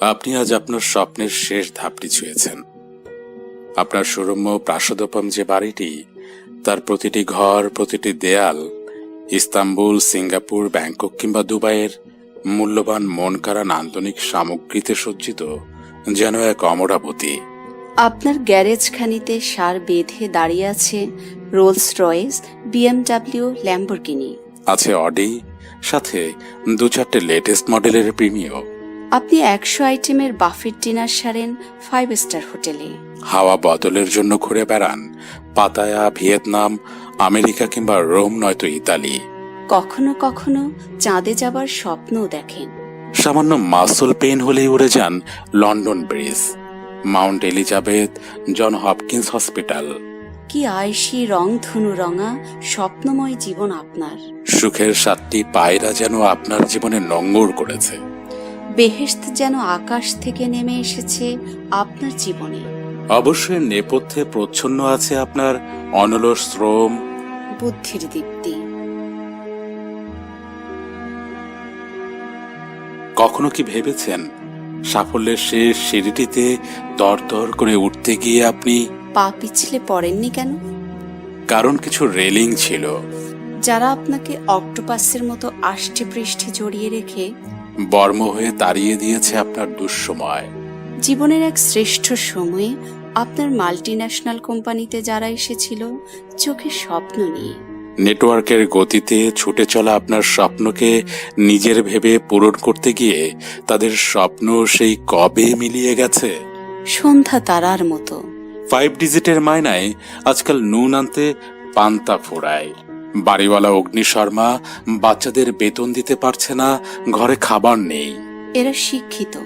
আপনি আজ আপনার স্বপ্নের শেষ ধাপটি ছুঁয়েছেন। আপনার সুরম্য প্রাসাদোপম যে বাড়িটি, তার প্রতিটি ঘর, প্রতিটি দেয়াল, ইস্তাম্বুল, সিঙ্গাপুর, ব্যাংকক কিংবা দুবাইয়ের মূল্যবান মন কাড়া নান্দনিক সামগ্রীতে সজ্জিত যেন এক অমরাবতী। আপনার গ্যারেজখানিতে সার বেঁধে দাঁড়িয়ে আছে রোলস রয়েস, বিএমডাব্লিউ, ল্যাম্বরগিনি। আছে অডি সাথে দু চারটে লেটেস্ট মডেলের প্রিমিয় আপনি একশো আইটেমের বাফেট ডিনার সারেন ফাইভ স্টার হোটেলে। হাওয়া বদলের জন্য ঘুরে বেড়ান পাতায়া ভিয়েতনাম আমেরিকা কিংবা রোম নয়তো ইতালি। কখনো কখনো চাঁদে যাবার স্বপ্নও দেখেন। সামান্য মাসল পেন হলেই উড়ে যান London Bridge Mount Elizabeth John Hopkins hospital. কি আয়সী রং ধনু রঙা স্বপ্নময় জীবন আপনার। সুখের সাতটি পায়রা যেন আপনার জীবনে নঙ্গর করেছে। বেহেশত যেন আকাশ থেকে নেমে এসেছে আপনার জীবনে। অবশ্যই নেপথ্যে প্রচ্ছন্ন আছে আপনার অনলস শ্রম। বুদ্ধির দীপ্তি। কখনো কি ভেবেছেন সাফল্যের শেষ সিঁড়িটিতে তর করে উঠতে গিয়ে আপনি পা পিছলে পড়েননি কেন? কারণ কিছু রেলিং ছিল। যারা আপনাকে অক্টোপাসের মতো আষ্টে পৃষ্ঠে জড়িয়ে রেখে বর্ম হয়ে তাড়িয়ে দিয়েছে আপনার দুঃসময়। জীবনের এক শ্রেষ্ঠ সময়ে আপনার মাল্টিন্যাশনাল কোম্পানিতে যারা এসেছিল চোখে স্বপ্ন নিয়ে। নেটওয়ার্কের গতিতে ছুটে চলা আপনার স্বপ্নকে নিজের ভেবে পূরণ করতে গিয়ে তাদের স্বপ্ন সেই কবে মিলিয়ে গেছে? সন্ধ্যা তারার মতো। ফাইভ ডিজিটের মায়নায় আজকাল নুন আনতে পান্তা ফোড়ায়। বাড়িওয়ালা অগ্নি শর্মা বাচ্চাদের বেতন দিতে পারছে না ঘরে খাবার নেই। এরা শিক্ষিত।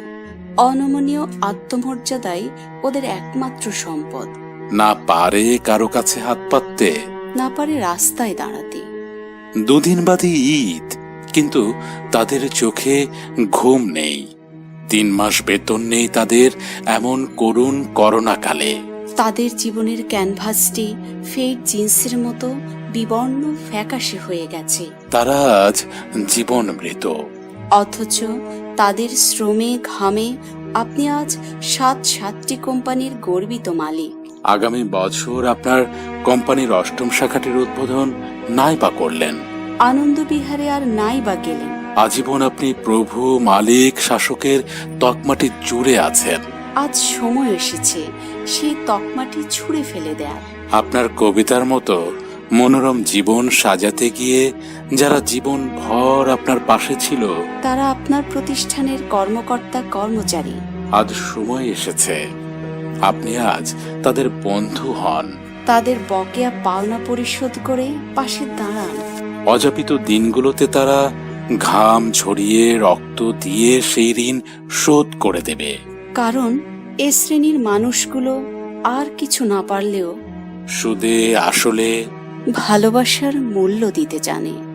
অনমনীয় আত্মমর্যাদাই ওদের একমাত্র সম্পদ। না পারে কারও কাছে হাত পাততে। না পারে রাস্তায় দাঁড়াতে। দুদিন বাদে ঈদ কিন্তু তাদের চোখে ঘুম নেই। তিন মাস বেতন নেই তাদের এমন করুণ করোনাকালে। তাদের জীবনের ক্যানভাসটি ফেক জিন্সের মতো বিবর্ণ ফ্যাকাশে হয়ে গেছে। তারা আজ জীবন মৃত। অথচ তাদের শ্রমে ঘামে আপনি আজ সাত সাতটি কোম্পানির গর্বিত মালিক। আগামী বছর আপনার কোম্পানির অষ্টম শাখাটির উদ্বোধন নাই বা করলেন। আনন্দ বিহারে আর নাই বা গেলেন। আজীবন আপনি প্রভু মালিক শাসকের তকমাটি জুড়ে আছেন। আজ সময় এসেছে। সেই তকমাটি ছুঁড়ে ফেলে দেয়ার আপনার কবিতার মতো মনোরম জীবন সাজাতে গিয়ে যারা জীবন ভর আপনার পাশে ছিল তারা আপনার প্রতিষ্ঠানের কর্মকর্তা কর্মচারী। আজ সময় এসেছে। আপনি আজ তাদের বন্ধু হন। তাদের বকেয়া পাওনা পরিশোধ করে পাশে দাঁড়ান। অজাপিত দিনগুলোতে তারা ঘাম ঝরিয়ে রক্ত দিয়ে সেই ঋণ শোধ করে দেবে। কারণ এ শ্রেণির মানুষগুলো আর কিছু না পারলেও সুদে আসলে ভালোবাসার মূল্য দিতে জানে।